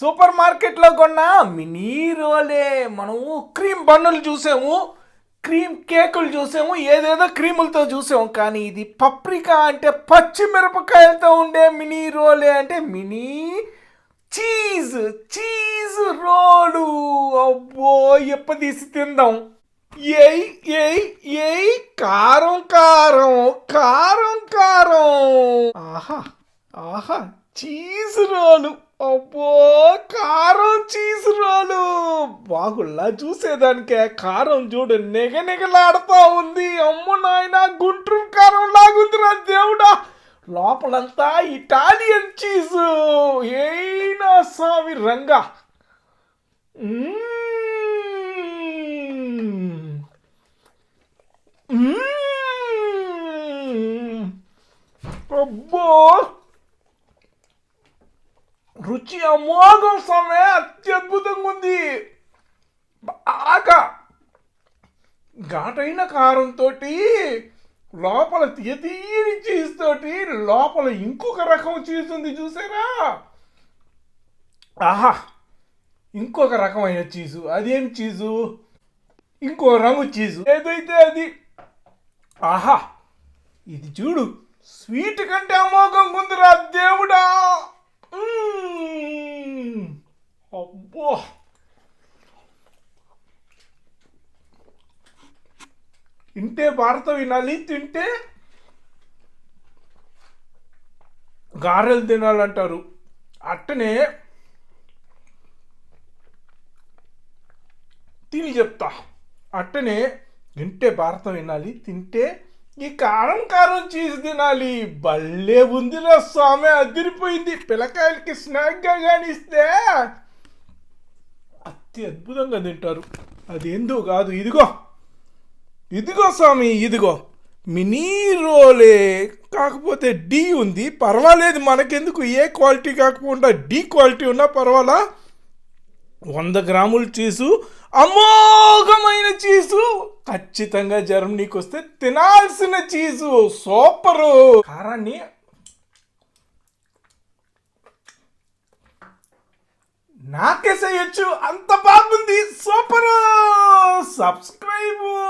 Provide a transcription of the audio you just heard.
Super మార్కెట్లో కొన్న mini రోలే. మనము క్రీమ్ బన్నులు చూసాము క్రీమ్ కేకులు చూసాము ఏదేదో క్రీములతో చూసాము. కానీ ఇది పప్రికా అంటే పచ్చిమిరపకాయలతో ఉండే మినీ రోలే అంటే మినీ చీజ్ చీజ్ రోలు. అబ్బో ఎప్ప తీసి తిందాం. ఏయ్ ఏయ్ ఏయ్ కారం కారం కారం కారం. ఆహా ఆహా చీజ్ రోలు. అబ్బో కారం చీజ్ రోలు బాగుల్లా చూసేదానికే కారం చూడు నెగ నెగలాడుతా ఉంది. అమ్మ నాయన గుంటూరు కారం లాగుందిరా దేవుడా. లోపలంతా ఇటాలియన్ చీజ్. ఏనా స్వామి రంగా. అబ్బో. రుచి అమోఘం స్వామి అత్యద్భుతంగా ఉంది బాగా ఘాటైన కారంతో లోపల తీయతీయని చీజ్ తోటి లోపల ఇంకొక రకం చీజ్ ఉంది చూసారా? ఆహా! ఇంకొక రకమైన చీజు. అదేం చీజు? ఇంకో రంగు చీజు. ఏదైతే అది? ఆహా! ఇది చూడు. స్వీట్ కంటే అమోఘంగా ఉందిరా దేవుడా మ్మ్. అబ్బో తింటే భారత వినాలి తింటే గారెలు తినాలంటారు. అట్టనే తిని చెప్తా. అట్టనే తింటే భారతం వినాలి తింటే ఈ కారం కారం చీజ్ తినాలి. భలే ఉందిరా స్వామి అదిరిపోయింది. పిల్లకాయలకి స్నాక్గా కానీ ఇస్తే అతి అద్భుతంగా తింటారు. అదేందో కాదు ఇదిగో. ఇదిగో స్వామి ఇదిగో. మినీ రోలే కాకపోతే డి ఉంది. పర్వాలేదు మనకెందుకు? ఏ క్వాలిటీ కాకుండా డి క్వాలిటీ ఉన్నా పర్వాలా? వంద గ్రాముల చీజు అమోఘమైన చీసు. ఖచ్చితంగా జర్మనీకి వస్తే తినాల్సిన చీజు సూపరు! కారాన్ని నాకేసేయచ్చు. అంత బాగుంది. సూపరు! సబ్స్క్రైబు!